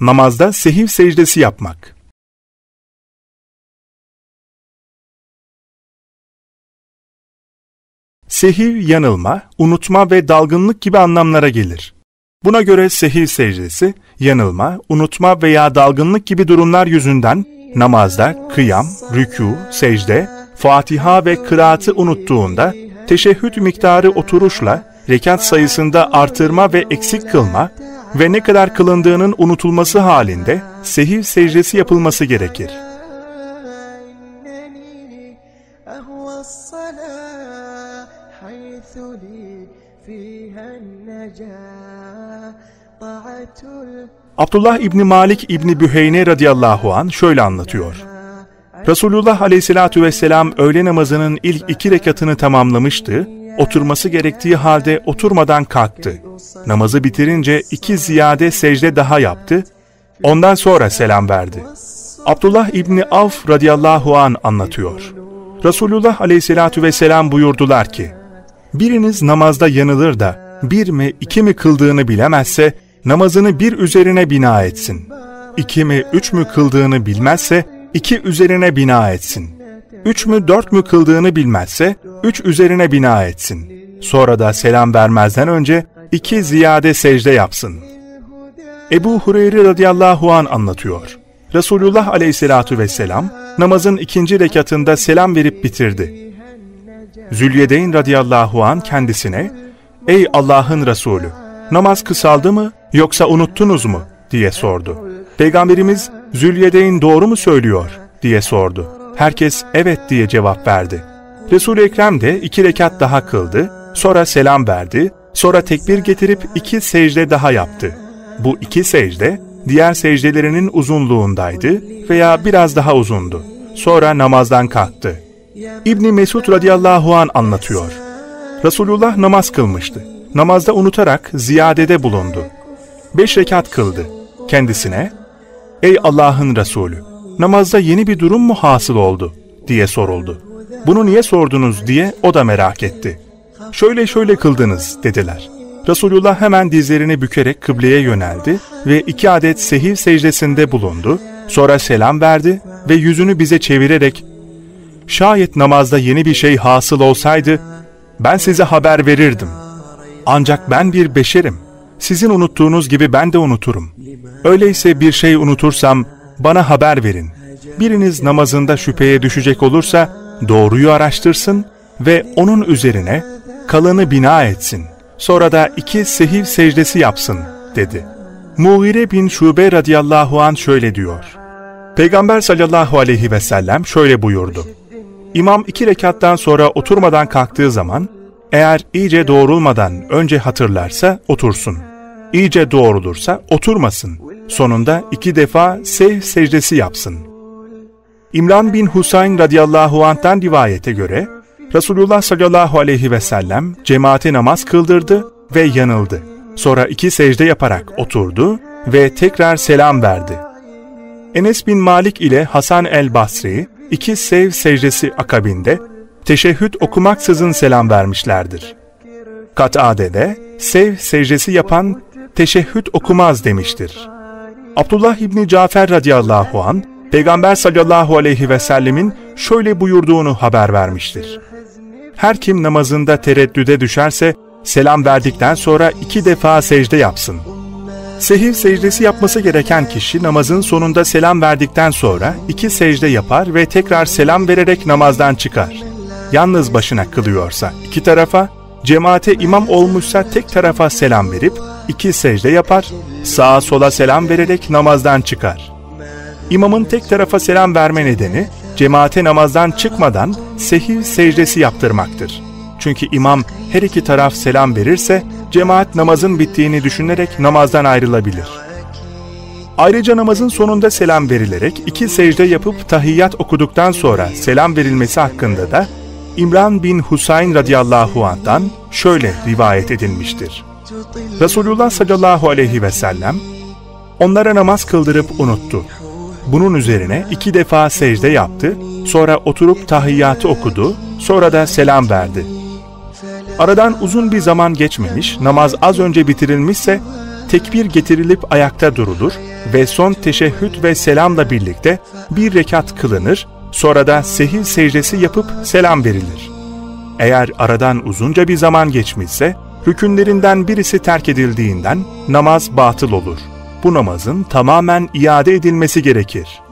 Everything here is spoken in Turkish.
Namazda sehiv secdesi yapmak. Sehiv yanılma, unutma ve dalgınlık gibi anlamlara gelir. Buna göre sehiv secdesi, yanılma, unutma veya dalgınlık gibi durumlar yüzünden namazda kıyam, rükû, secde, Fatiha ve kıraatı unuttuğunda teşehhüd miktarı oturuşla rekat sayısında artırma ve eksik kılma ve ne kadar kılındığının unutulması halinde sehiv secdesi yapılması gerekir. Abdullah İbni Malik İbni Büheyne radıyallahu an şöyle anlatıyor. Resulullah aleyhissalatu vesselam öğle namazının ilk iki rekatını tamamlamıştı, oturması gerektiği halde oturmadan kalktı. Namazı bitirince iki ziyade secde daha yaptı, ondan sonra selam verdi. Abdullah İbni Avf radıyallahu an anlatıyor. Resulullah aleyhissalatu vesselam buyurdular ki, Biriniz namazda yanılır da bir mi iki mi kıldığını bilemezse namazını bir üzerine bina etsin. İki mi üç mü kıldığını bilmezse iki üzerine bina etsin. Üç mü dört mü kıldığını bilmezse üç üzerine bina etsin. Sonra da selam vermezden önce iki ziyade secde yapsın. Ebu Hureyre radıyallahu an anlatıyor. Resulullah aleyhissalatu vesselam namazın ikinci rekatında selam verip bitirdi. Zülyedeyn radıyallahu an kendisine, Ey Allah'ın Resulü! Namaz kısaldı mı yoksa unuttunuz mu? diye sordu. Peygamberimiz Zülyedeyn doğru mu söylüyor diye sordu. Herkes evet diye cevap verdi. Resul-i Ekrem de iki rekat daha kıldı, sonra selam verdi, sonra tekbir getirip iki secde daha yaptı. Bu iki secde diğer secdelerinin uzunluğundaydı veya biraz daha uzundu. Sonra namazdan kalktı. İbni Mesud radıyallahu an anlatıyor. Resulullah namaz kılmıştı. Namazda unutarak ziyadede bulundu. Beş rekat kıldı. Kendisine, Ey Allah'ın Resulü, namazda yeni bir durum mu hasıl oldu? diye soruldu. Bunu niye sordunuz diye o da merak etti. Şöyle şöyle kıldınız dediler. Resulullah hemen dizlerini bükerek kıbleye yöneldi ve iki adet sehiv secdesinde bulundu. Sonra selam verdi ve yüzünü bize çevirerek Şayet namazda yeni bir şey hasıl olsaydı ben size haber verirdim. Ancak ben bir beşerim. Sizin unuttuğunuz gibi ben de unuturum. Öyleyse bir şey unutursam bana haber verin. Biriniz namazında şüpheye düşecek olursa doğruyu araştırsın ve onun üzerine kalanı bina etsin. Sonra da iki sehiv secdesi yapsın dedi. Muğire bin Şube radıyallahu an şöyle diyor. Peygamber sallallahu aleyhi ve sellem şöyle buyurdu. İmam iki rekattan sonra oturmadan kalktığı zaman eğer iyice doğrulmadan önce hatırlarsa otursun. İyice doğrulursa oturmasın. Sonunda iki defa sev secdesi yapsın. İmran bin Husayn radıyallahu anh'tan rivayete göre Resulullah sallallahu aleyhi ve sellem cemaate namaz kıldırdı ve yanıldı. Sonra iki secde yaparak oturdu ve tekrar selam verdi. Enes bin Malik ile Hasan el Basri iki sev secdesi akabinde teşehhüd okumaksızın selam vermişlerdir. Kat'ade'de sev secdesi yapan teşehhüd okumaz demiştir. Abdullah İbni Cafer radıyallahu an Peygamber sallallahu aleyhi ve sellemin şöyle buyurduğunu haber vermiştir. Her kim namazında tereddüde düşerse selam verdikten sonra iki defa secde yapsın. Sehiv secdesi yapması gereken kişi namazın sonunda selam verdikten sonra iki secde yapar ve tekrar selam vererek namazdan çıkar. Yalnız başına kılıyorsa iki tarafa, cemaate imam olmuşsa tek tarafa selam verip iki secde yapar, sağa sola selam vererek namazdan çıkar. İmamın tek tarafa selam verme nedeni, cemaate namazdan çıkmadan sehiv secdesi yaptırmaktır. Çünkü imam her iki taraf selam verirse, cemaat namazın bittiğini düşünerek namazdan ayrılabilir. Ayrıca namazın sonunda selam verilerek iki secde yapıp tahiyyat okuduktan sonra selam verilmesi hakkında da İmran bin Husayn radıyallahu anh'tan şöyle rivayet edilmiştir. Resulullah sallallahu aleyhi ve sellem onlara namaz kıldırıp unuttu. Bunun üzerine iki defa secde yaptı, sonra oturup tahiyyatı okudu, sonra da selam verdi. Aradan uzun bir zaman geçmemiş, namaz az önce bitirilmişse tekbir getirilip ayakta durulur ve son teşehhüd ve selamla birlikte bir rekat kılınır, sonra da sehil secdesi yapıp selam verilir. Eğer aradan uzunca bir zaman geçmişse, rükünlerinden birisi terk edildiğinden namaz batıl olur. Bu namazın tamamen iade edilmesi gerekir.